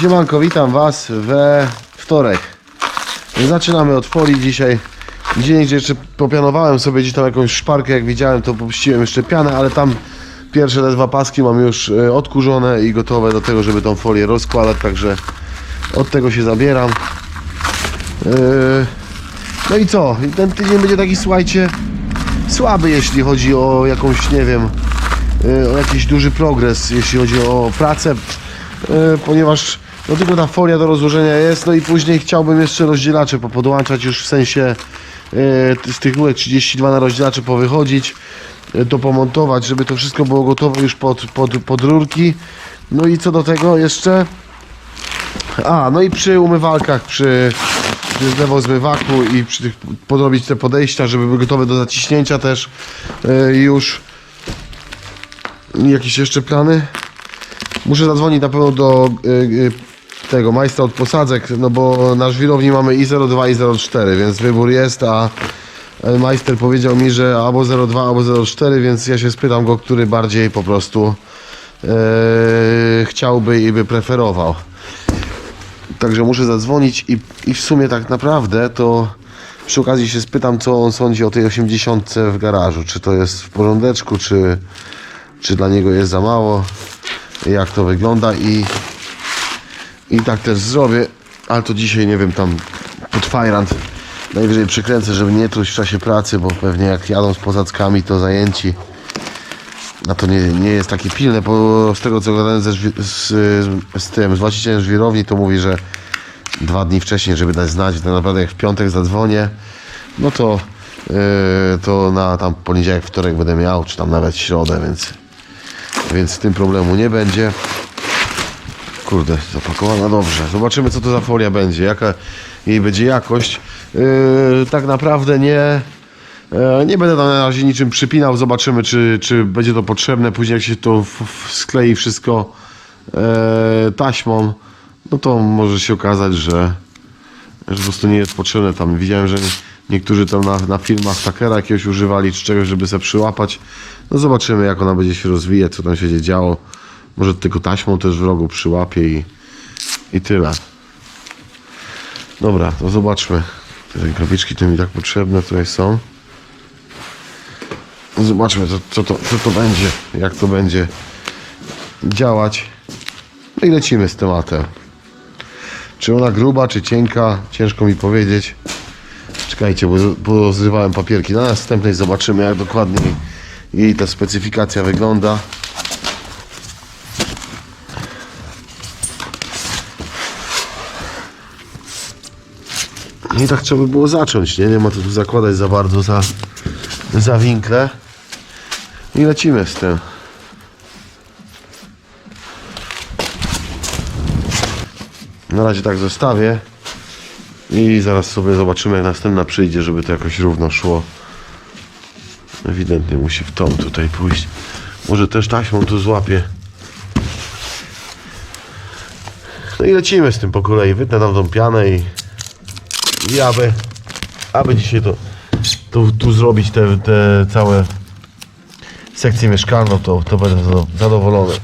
Siemanko, witam Was we wtorek. Zaczynamy od folii dzisiaj. Dzień, gdzie jeszcze popianowałem sobie gdzieś tam jakąś szparkę, jak widziałem, to popuściłem jeszcze pianę, ale tam pierwsze te dwa paski mam już e, odkurzone i gotowe do tego, żeby tą folię rozkładać, także od tego się zabieram. E, No i co? Ten tydzień będzie taki, słuchajcie, słaby, jeśli chodzi o jakąś, nie wiem, e, o jakiś duży progres, jeśli chodzi o pracę, ponieważ no tylko ta folia do rozłożenia jest, no i później chciałbym jeszcze rozdzielacze popodłączać już w sensie e, z tych rurek 32 na rozdzielacze powychodzić, e, to pomontować, żeby to wszystko było gotowe już pod, pod, pod rurki. No i co do tego jeszcze, a, no i przy umywalkach, przy, przy zlewozmywaku i przy tych podrobić te podejścia, żeby były gotowe do zaciśnięcia też e, już. Jakieś jeszcze plany? Muszę zadzwonić na pewno do tego majstra od posadzek, no bo na żwirowni mamy i 02 i 04, więc wybór jest, a e, majster powiedział mi, że albo 02, albo 04, więc ja się spytam go, który bardziej po prostu e, chciałby i by preferował. Także muszę zadzwonić i, i w sumie tak naprawdę to przy okazji się spytam, co on sądzi o tej 80 w garażu. Czy to jest w porządeczku, czy, czy dla niego jest za mało, jak to wygląda i, i tak też zrobię, ale to dzisiaj nie wiem, tam pod fajrant najwyżej przykręcę, żeby nie truć w czasie pracy, bo pewnie jak jadą z pozackami to zajęci. A to nie, nie jest takie pilne, bo z tego co gadałem ze, z, z tym, z właścicielem żwirowni, to mówi, że dwa dni wcześniej, żeby dać znać, tak naprawdę jak w piątek zadzwonię, no to, yy, to na tam poniedziałek, wtorek będę miał, czy tam nawet środę, więc, więc z tym problemu nie będzie. Kurde, zapakowana dobrze. Zobaczymy co to za folia będzie, jaka jej będzie jakość. Yy, tak naprawdę nie, e, nie będę na razie niczym przypinał. Zobaczymy czy, czy będzie to potrzebne. Później jak się to sklei wszystko e, taśmą, no to może się okazać, że, że po prostu nie jest potrzebne tam. Widziałem, że niektórzy tam na, na filmach takera jakiegoś używali czy czegoś, żeby sobie przyłapać. No zobaczymy jak ona będzie się rozwijać, co tam się będzie działo. Może tylko taśmą też w rogu przyłapie i, i tyle. Dobra, to zobaczmy. Te rękawiczki to mi tak potrzebne tutaj są. Zobaczmy co, co, to, co to będzie, jak to będzie działać. No i lecimy z tematem. Czy ona gruba, czy cienka, ciężko mi powiedzieć. Czekajcie, bo, bo zrywałem papierki. Na następnej zobaczymy, jak dokładnie jej ta specyfikacja wygląda. I tak trzeba by było zacząć, nie? Nie ma tu zakładać za bardzo za, za winkle. I lecimy z tym. Na razie tak zostawię. I zaraz sobie zobaczymy jak następna przyjdzie, żeby to jakoś równo szło. Ewidentnie musi w tą tutaj pójść. Może też taśmą tu złapię. No i lecimy z tym po kolei. Wytnę tam tą pianę i, i aby, aby dzisiaj to, to tu zrobić te, te całe sekcję mieszkalną, to, to będę zado- zadowolony.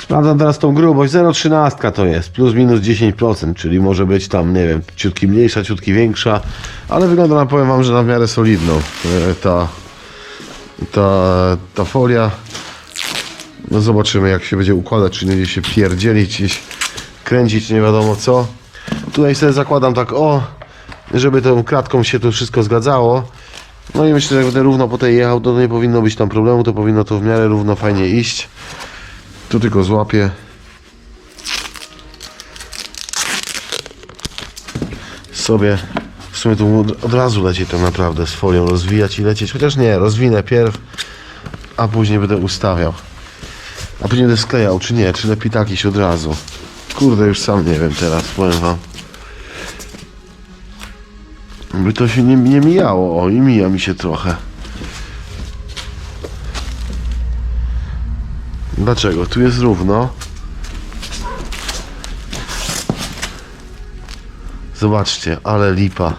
Sprawdzam teraz tą grubość. 0,13 to jest, plus minus 10%, czyli może być tam, nie wiem, ciutki mniejsza, ciutki większa, ale wygląda na, powiem Wam, że na miarę solidną e, ta, ta, ta folia. No zobaczymy jak się będzie układać, czy nie będzie się pierdzielić, kręcić, nie wiadomo co. Tutaj sobie zakładam tak o, żeby tą kratką się to wszystko zgadzało. No i myślę, że jak będę równo po tej jechał, to nie powinno być tam problemu, to powinno to w miarę równo fajnie iść. Tu tylko złapię. Sobie w sumie tu od, razu leci to naprawdę z folią rozwijać i lecieć. Chociaż nie, rozwinę pierw, a później będę ustawiał. A później będę sklejał, czy nie, czy lepiej tak iść od razu. Kurde, już sam nie wiem teraz, powiem wam. By to się nie, nie mijało, o i mija mi się trochę. Dlaczego? Tu jest równo. Zobaczcie, ale lipa.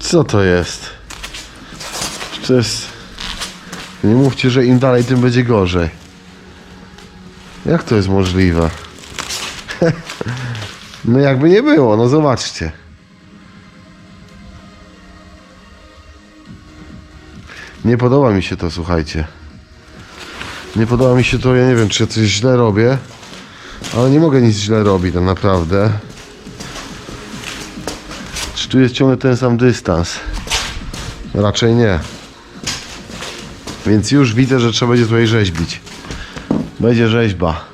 Co to jest? To jest... Nie mówcie, że im dalej, tym będzie gorzej. Jak to jest możliwe? no jakby nie było, no zobaczcie. Nie podoba mi się to, słuchajcie. Nie podoba mi się to, ja nie wiem, czy ja coś źle robię, ale nie mogę nic źle robić, tak naprawdę. Czy tu jest ciągle ten sam dystans? Raczej nie. Więc już widzę, że trzeba będzie tutaj rzeźbić. Będzie rzeźba.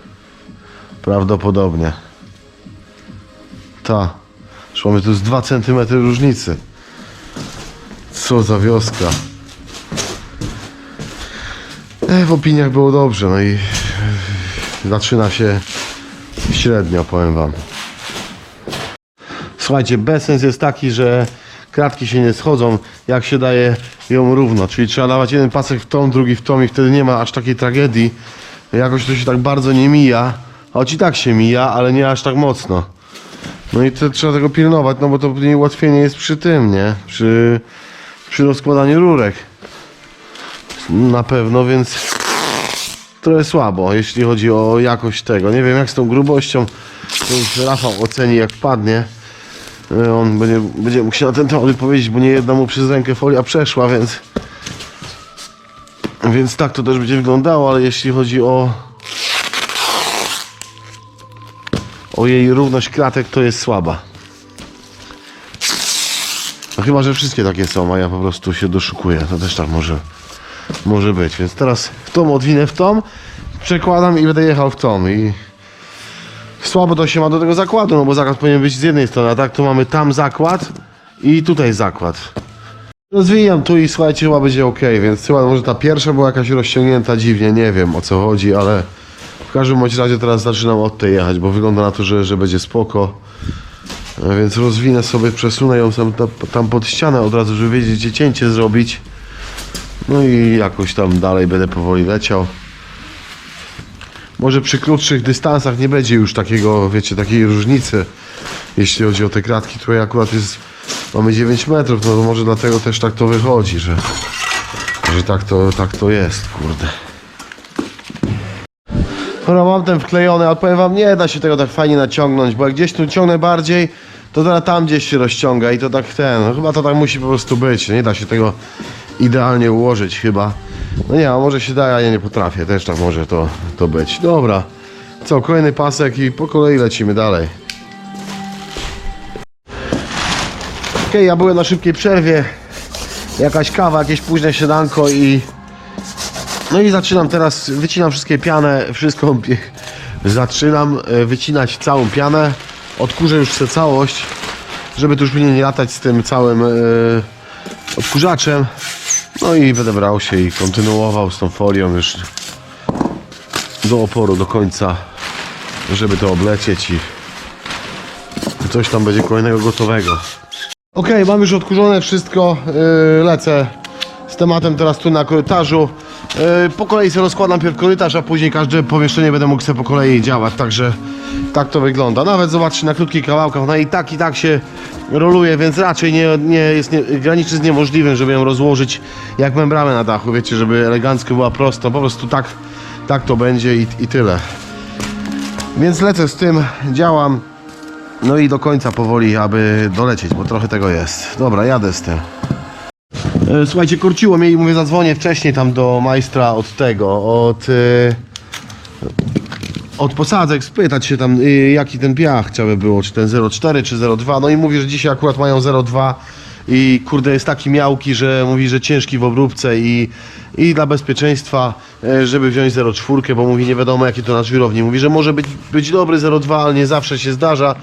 Prawdopodobnie. Ta. Już mamy tu z 2 cm różnicy. Co za wioska. E, w opiniach było dobrze, no i e, zaczyna się średnio, powiem wam. Słuchajcie, bezsens jest taki, że kratki się nie schodzą, jak się daje ją równo. Czyli trzeba dawać jeden pasek w tą, drugi w tą i wtedy nie ma aż takiej tragedii. Jakoś to się tak bardzo nie mija. Choć i tak się mija, ale nie aż tak mocno. No i to, trzeba tego pilnować, no bo to później ułatwienie jest przy tym, nie? Przy, przy rozkładaniu rurek. Na pewno, więc trochę słabo, jeśli chodzi o jakość tego. Nie wiem jak z tą grubością, to już Rafał oceni jak wpadnie. E, On będzie, będzie mógł się na ten temat wypowiedzieć, bo nie jedna mu przez rękę folia przeszła, więc więc tak to też będzie wyglądało, ale jeśli chodzi o o jej równość kratek, to jest słaba. No chyba, że wszystkie takie są, a ja po prostu się doszukuję. To też tak może, może być. Więc teraz w tą odwinę w tą, przekładam i będę jechał w tą. I słabo to się ma do tego zakładu, no bo zakład powinien być z jednej strony, a tak to mamy tam zakład i tutaj zakład. Rozwijam tu i słuchajcie, chyba będzie ok, więc chyba może ta pierwsza była jakaś rozciągnięta dziwnie, nie wiem o co chodzi, ale w każdym bądź razie teraz zaczynam od tej jechać, bo wygląda na to, że, że będzie spoko. A Więc rozwinę sobie, przesunę ją tam, tam, tam pod ścianę od razu, żeby wiedzieć gdzie cięcie zrobić. No i jakoś tam dalej będę powoli leciał. Może przy krótszych dystansach nie będzie już takiego, wiecie, takiej różnicy, jeśli chodzi o te kratki. Tutaj akurat jest, mamy 9 metrów, no to może dlatego też tak to wychodzi, że, że tak, to, tak to jest, kurde. Dobra, mam ten wklejony, ale powiem wam, nie da się tego tak fajnie naciągnąć, bo jak gdzieś tu ciągnę bardziej, to teraz tam gdzieś się rozciąga i to tak ten, no chyba to tak musi po prostu być, nie da się tego idealnie ułożyć chyba. No nie, a może się da, ja nie potrafię, też tak może to, to być. Dobra, co, kolejny pasek i po kolei lecimy dalej. Okej, ja byłem na szybkiej przerwie, jakaś kawa, jakieś późne śniadanko i no i zaczynam teraz, wycinam wszystkie pianę, wszystko zaczynam e, wycinać całą pianę. Odkurzę już chcę całość, żeby tu już później nie latać z tym całym e, odkurzaczem. No i będę brał się i kontynuował z tą folią już do oporu, do końca, żeby to oblecieć i coś tam będzie kolejnego gotowego. Okej, mam już odkurzone wszystko, yy, lecę z tematem teraz tu na korytarzu. Yy, po kolei sobie rozkładam pierw korytarz, a później każde pomieszczenie będę mógł sobie po kolei działać, także tak to wygląda. Nawet zobaczcie na krótkich kawałkach, no i tak i tak się roluje, więc raczej nie, nie jest nie, graniczy z niemożliwym, żeby ją rozłożyć jak membranę na dachu, wiecie, żeby elegancko była prosto, po prostu tak, tak to będzie i, i tyle. Więc lecę z tym, działam. No i do końca powoli, aby dolecieć, bo trochę tego jest. Dobra, jadę z tym. E, Słuchajcie, kurciło mnie i mówię, zadzwonię wcześniej tam do majstra od tego, od... e, Od posadzek, spytać się tam, y, jaki ten piach trzeba by było, czy ten 0,4 czy 0,2. No i mówi, że dzisiaj akurat mają 0,2 i kurde jest taki miałki, że mówi, że ciężki w obróbce i, i dla bezpieczeństwa, e, żeby wziąć 0,4, bo mówi, nie wiadomo jaki to na żwirowni. Mówi, że może być, być dobry 0,2, ale nie zawsze się zdarza.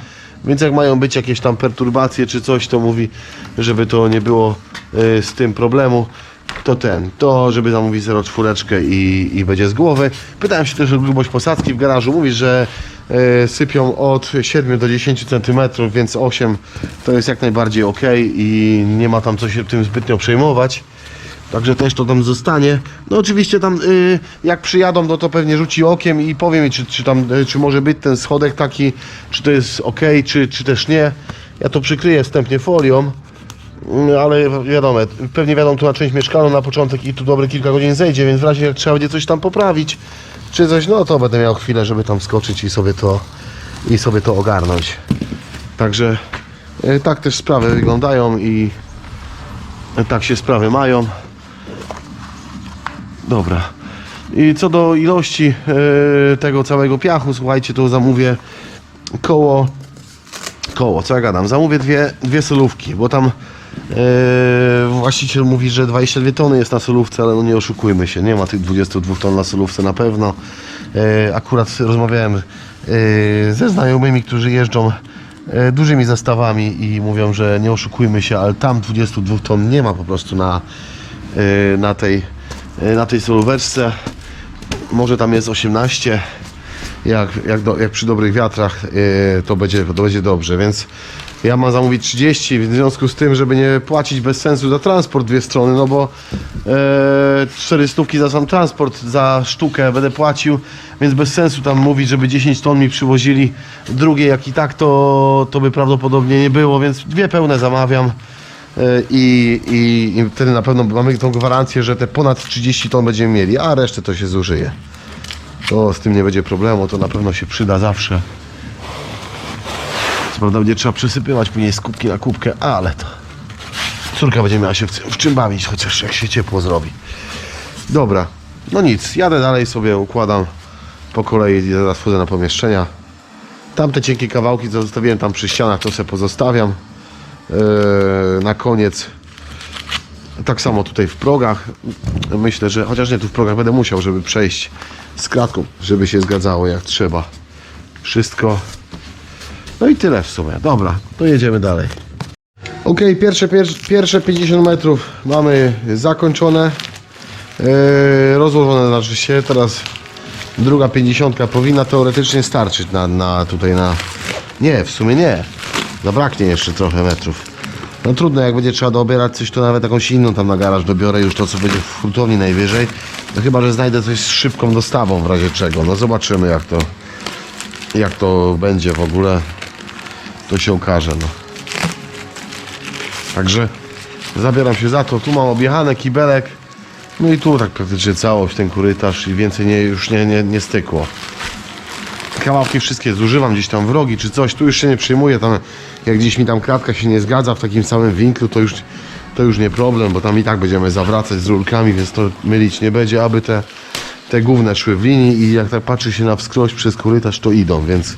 Więc jak mają być jakieś tam perturbacje czy coś, to mówi, żeby to nie było e, z tym problemu, to ten, to żeby zamówić 0,4 i, i będzie z głowy. Pytałem się też o grubość posadzki w garażu. Mówi, że e, sypią od 7 do 10 cm, więc 8 to jest jak najbardziej ok i nie ma tam co się tym zbytnio przejmować. Także też to tam zostanie. No oczywiście tam y, jak przyjadą, no to pewnie rzuci okiem i powie mi, czy, czy tam, y, czy może być ten schodek taki, czy to jest ok, czy, czy też nie. Ja to przykryję wstępnie folią, Mm, ale wiadomo, pewnie wiadomo tu na część mieszkalną na początek i tu dobre kilka godzin zejdzie, więc w razie jak trzeba będzie coś tam poprawić, czy coś, no to będę miał chwilę, żeby tam skoczyć i sobie to, i sobie to ogarnąć. Także e, tak też sprawy wyglądają i tak się sprawy mają. Dobra. I co do ilości e, tego całego piachu, słuchajcie, to zamówię koło koło, co ja gadam, zamówię dwie, dwie solówki, bo tam e, właściciel mówi, że 22 tony jest na solówce, ale no nie oszukujmy się, nie ma tych 22 ton na solówce na pewno. E, akurat rozmawiałem e, ze znajomymi, którzy jeżdżą e, dużymi zestawami i mówią, że nie oszukujmy się, ale tam 22 ton nie ma po prostu na, e, na tej, na tej solóweczce. Może tam jest 18, jak, jak, do, jak przy dobrych wiatrach yy, to, będzie, to będzie dobrze, więc ja mam zamówić 30 w związku z tym, żeby nie płacić bez sensu za transport dwie strony, no bo yy, 400 za sam transport za sztukę będę płacił, więc bez sensu tam mówić, żeby 10 ton mi przywozili drugie, jak i tak to, to by prawdopodobnie nie było, więc dwie pełne zamawiam. Yy, I, i, I wtedy na pewno mamy tą gwarancję, że te ponad 30 ton będziemy mieli, a resztę to się zużyje. To z tym nie będzie problemu, to na pewno się przyda zawsze. Co prawda będzie trzeba przysypywać później z kubki na kubkę, ale to córka będzie miała się w, w czym bawić, chociaż jak się ciepło zrobi. Dobra, no nic, jadę dalej sobie, układam po kolei i zaraz wchodzę na pomieszczenia. Tamte cienkie kawałki, co zostawiłem tam przy ścianach, to sobie pozostawiam. Eee, na koniec tak samo tutaj w progach. Myślę, że chociaż nie tu w progach będę musiał, żeby przejść z kratką, żeby się zgadzało jak trzeba. Wszystko. No i tyle w sumie. Dobra, to jedziemy dalej. Ok, pierwsze, pier- pierwsze 50 metrów mamy zakończone. Yy, rozłożone znaczy się. Teraz druga 50 powinna teoretycznie starczyć na, na tutaj na. Nie, w sumie nie. Zabraknie jeszcze trochę metrów. No trudno, jak będzie trzeba dobierać coś, to nawet jakąś inną tam na garaż dobiorę już to, co będzie w hurtowni najwyżej. No chyba, że znajdę coś z szybką dostawą w razie czego. No zobaczymy jak to, jak to będzie w ogóle. To się okaże, no. Także zabieram się za to. Tu mam objechane kibelek. No i tu tak praktycznie całość, ten korytarz i więcej nie, już nie, nie, nie stykło kawałki wszystkie zużywam gdzieś tam w rogi czy coś, tu już się nie przejmuję, tam jak gdzieś mi tam kratka się nie zgadza w takim samym winklu, to już, to już nie problem, bo tam i tak będziemy zawracać z rurkami, więc to mylić nie będzie, aby te, te główne szły w linii i jak tak patrzy się na wskroś przez korytarz, to idą, więc,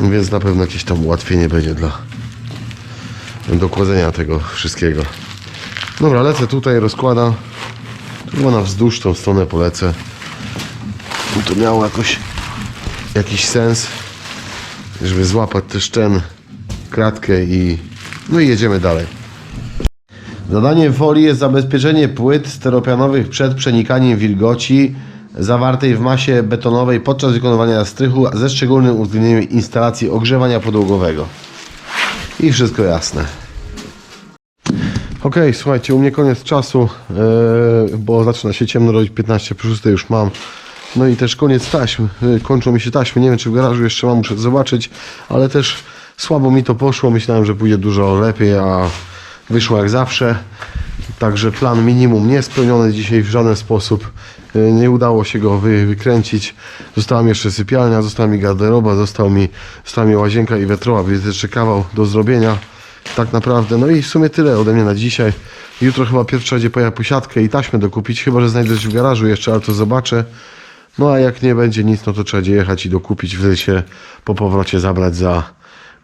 więc na pewno jakieś tam ułatwienie będzie dla dokładzenia tego wszystkiego. Dobra, lecę tutaj, rozkładam. Tu chyba na wzdłuż tą stronę polecę. To miało jakoś jakiś sens, żeby złapać też ten kratkę i no i jedziemy dalej. Zadaniem folii jest zabezpieczenie płyt steropianowych przed przenikaniem wilgoci zawartej w masie betonowej podczas wykonywania strychu ze szczególnym uwzględnieniem instalacji ogrzewania podłogowego. I wszystko jasne. Ok, słuchajcie, u mnie koniec czasu, yy, bo zaczyna się ciemno robić, 15 plus 6 już mam. No i też koniec taśm, yy, kończą mi się taśmy, nie wiem czy w garażu jeszcze mam, muszę zobaczyć, ale też słabo mi to poszło, myślałem, że pójdzie dużo lepiej, a wyszło jak zawsze. Także plan minimum nie spełniony dzisiaj w żaden sposób. Yy, Nie udało się go wy, wykręcić. Została mi jeszcze sypialnia, została mi garderoba, mi, została mi łazienka i wiatrowa, więc jeszcze kawał do zrobienia. Tak naprawdę. No i w sumie tyle ode mnie na dzisiaj. Jutro chyba pierwszy będzie pojechać posiadkę i taśmę dokupić, chyba że znajdę coś w garażu jeszcze, ale to zobaczę. No a jak nie będzie nic, no to trzeba jechać i dokupić, wtedy się po powrocie zabrać za,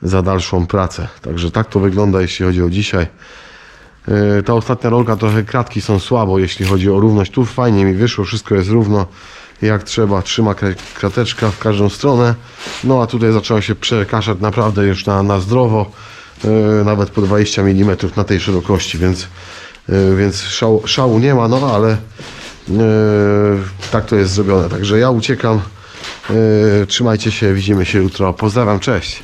za dalszą pracę. Także tak to wygląda, jeśli chodzi o dzisiaj. Yy, Ta ostatnia rolka trochę kratki są słabo, jeśli chodzi o równość. Tu fajnie mi wyszło, wszystko jest równo jak trzeba. Trzyma kra- krateczka w każdą stronę. No a tutaj zaczęło się przekaszać naprawdę już na, na zdrowo. Yy, Nawet po 20 mm na tej szerokości, więc, yy, więc szału, nie ma, no ale tak to jest zrobione. Także ja uciekam. Yy, Trzymajcie się, widzimy się jutro. Pozdrawiam, cześć.